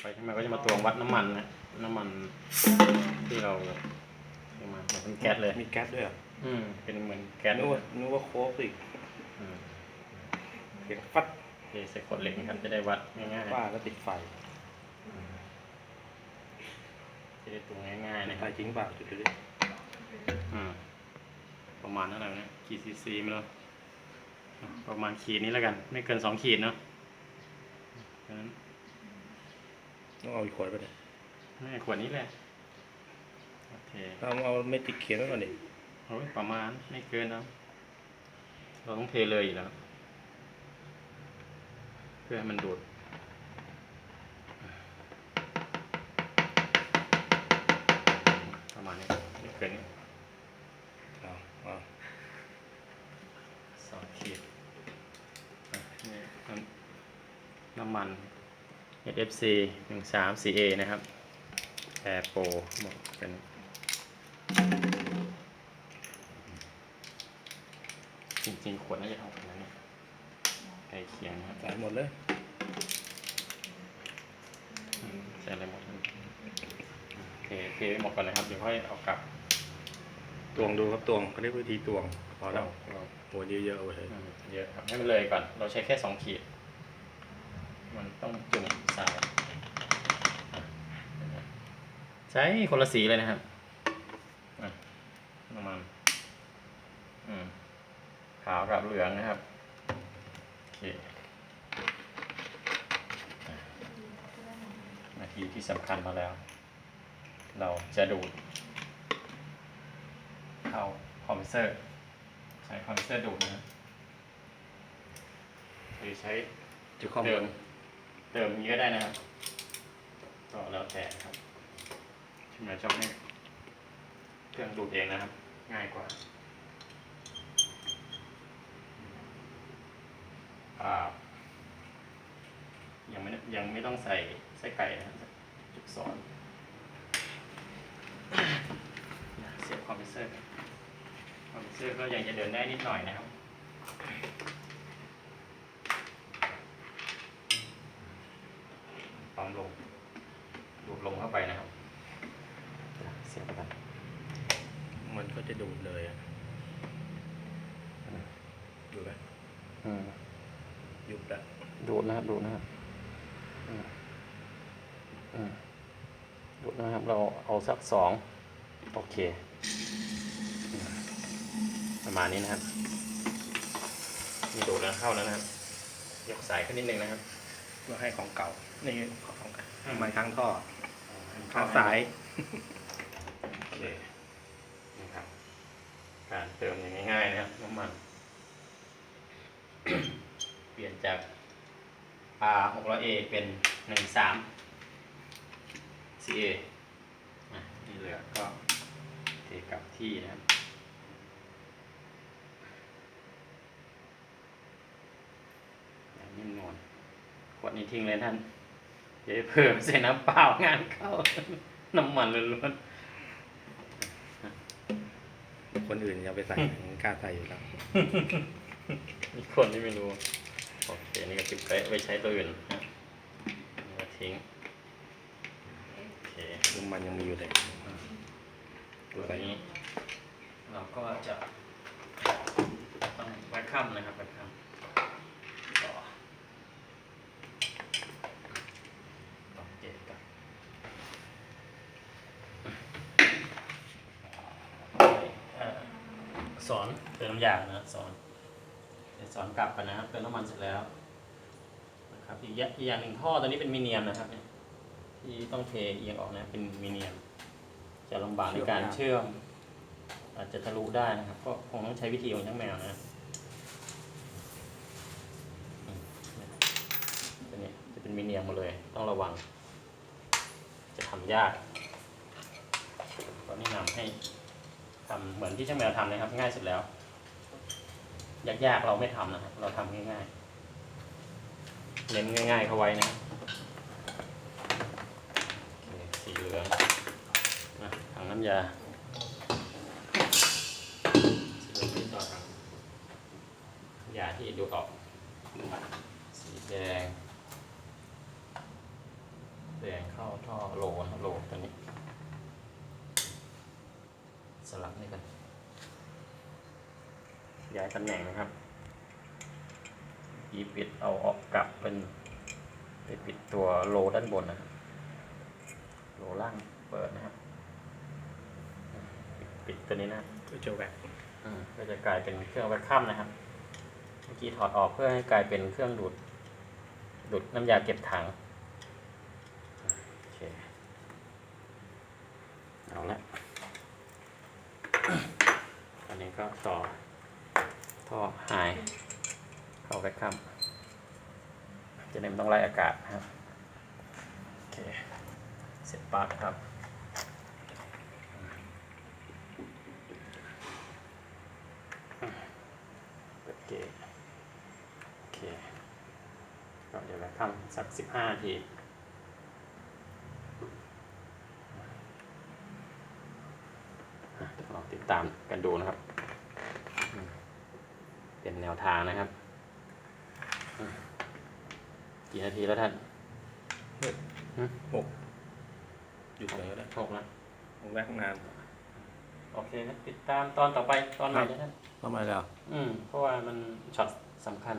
ไปช่างแมวก็จะมาตวงวัดน้ำมันนะน้ำมันที่เราเอามาเหมือนเป็นแก๊สเลยมีแก๊สด้วยเหรออืมเป็นเหมือนแก๊สนึกว่านึกว่าโค้กอีกอืมเสียงฟัดเทใส่ขวดเหล็กนะครับจะได้วัดง่ายๆว่าแล้วติดไฟอืมจะได้ตวงง่ายๆนะคไฟรับจริงเปล่าจุดดูดิอืมประมาณเท่าไหร่นะขีดซีซีไม่รู้อะประมาณขีดนี้แล้วกัน ไม่เกินสองขีดเนาะเพราะฉะนั้น ต้องเอาอีกขวดไปเลยให้ขวดนี้แหละ โอเคเอาเอาไม่ติดเขียนไว้ก่อนดิโอ้ยประมาณไม่เกินนะเราต้องเทเลยอยู่แล้ว เพื่อให้มันดูดประมาณนี้ไม่เกินนี้เอาเอาสองขีดอะนี่น้ำน้ำมัน SFC หนึ่งสาม 4A นะครับ Air Pro บอกเป็นจริงๆ ขวดน่าจะเท่ากันนะเนี่ยใกล้เคียงนะครับใส่หมดเลยอืมใส่อะไรหมดเลยเทเทไปหมดก่อนเลยครับ เดี๋ยวค่อยเอากลับตวงดูครับตวงเขาเรียกวิธีตวงพอแล้วเราหัวเยอะๆเอาไว้เลยอืมเยอะครับให้มันเลยก่อน เราใช้แค่สองขีด มันต้องจุ่มสายอะใช้คนละสีเลยนะครับอะประมาณอืมขาวกับเหลืองนะครับ โอเคอะนาทีที่สำคัญมาแล้ว เราจะดูด เข้าคอมเพรสเซอร์ ใช้คอมเพรสเซอร์ดูดนะครับหรือใช้จุดข้อเติมูมลเติมอย่างนี้ก็ได้นะครับ ก็แล้วแต่ครับที่มาชอบให้เครื่องดูดเองนะครับ ง่ายกว่ายังไม่ยังไม่ต้องใส่ไส้ไก่นะครับจุดสอนเสียบคอมเพรสเซอร์คอมเพรสเซอร์ก็ยังจะเดินได้นิดหน่อยนะครับ ปั๊มลง ดูดลงเข้าไปนะครับ เสียบไป มันก็จะดูดเลยอะดูไหม อืม ยุบแล้วดูดนะครับดูดนะครับอืมอืมดูดนะครับ เราเอาสักสองโอเคอืมประมาณนี้นะครับมีดูดแล้วเข้าแล้วนะครับ ยกสายขึ้นนิดนึงนะครับ เพื่อให้ของเก่า นี่ของเก่าอืมไม้ค้างท่อเข้ค้างสาย โอเคนี่ครับ การเติมอย่างง่ายๆนะครับน้ำมันเปลี่ยนจาก R 6 0 0 A เป็น 1 3 CA อะนี่เหลือก็เทกลับที่นะครับอย่างนิ่มนวลขวดนี้ทิ้งเลยท่านเดี๋ยวเพิ่มใส่น้ำเปล่างานเข้า น้ำมันล้วนคนอื่นอย่าไปใส่กล้าใส่อยู่แล้วๆมีคนที่ไม่รู้ โอเค นี่ก็ติดไว้ไว้ใช้ตัวอื่นนะนี่ก็ทิ้ง โอเคน้ำมันยังมีอยู่เลยตัวนี้ เราก็จะต้องไว้ค่ำนะครับไว้ค่ำต่อต่อเจ็ดกันเอ่อสอนเติมน้ำยานะสอนเดี๋ยวส อนกลับไปนะครับเติมน้ำมันเสร็จแล้วนะครับอีกอย่างอย่างหนึ่งท่อตัวนี้เป็นมีเนียมนะครับเนี่ยที่ต้องเทเอียงออกนะเป็นมีเนียม จะลำบากในการเชื่อม อาจจะทะลุได้นะครับ ก็คงต้องใช้วิธีของช่างแมวนะตัวนี้จะเป็นมีเนียมหมดเลย ต้องระวัง จะทำยากก็แนะนำให้ทำเหมือนที่ช่างแมวทำนะครับ ง่ายสุดแล้ว ยากๆเราไม่ทำนะครับเราทำง่ายๆ เน้นง่ายๆเข้าไว้นะสีเหลืองถังน้ำยาสีเหลืองที่ต่อถังยาที่ดูดออกสีแดง แด ดงเข้าท่อโหลนะครับโหลตัวนี้ สลับนี่กัน ย้ายตำแหน่งนะครับยีปิดเอาออกกลับเป็นไปปิดตัวโลด้านบนนะครับโลล่างเปิดนะครับ ปิดปิดตัวนี้นะก็จะแหวกอืมก็จะกลายเป็นเครื่องแวคคัมนะครับ เมื่อกี้ถอดออกเพื่อให้กลายเป็นเครื่องดูด ดูดน้ำยาเก็บถังโอเคเอาละอันนี้ก็ต่อ ท่อหายเข้าแวคคัมจะได้ไม่ต้องไล่อากาศนะครับโอเคเสร็จปากครับเปิดเกตโอเคก็เดี๋ยวเราทำสักสิบห้าทีลองติดตามกันดูนะครับ เป็นแนวทางนะครับอืมกี่นาทีแล้วท่านหกหยุดเลยก็ได้หกแล้วผมแวกนานโอเคนะติดตามตอนต่อไปตอนไหนครับนะท่านทำไมแล้ว อืมเพราะว่ามันช็อตสำคัญ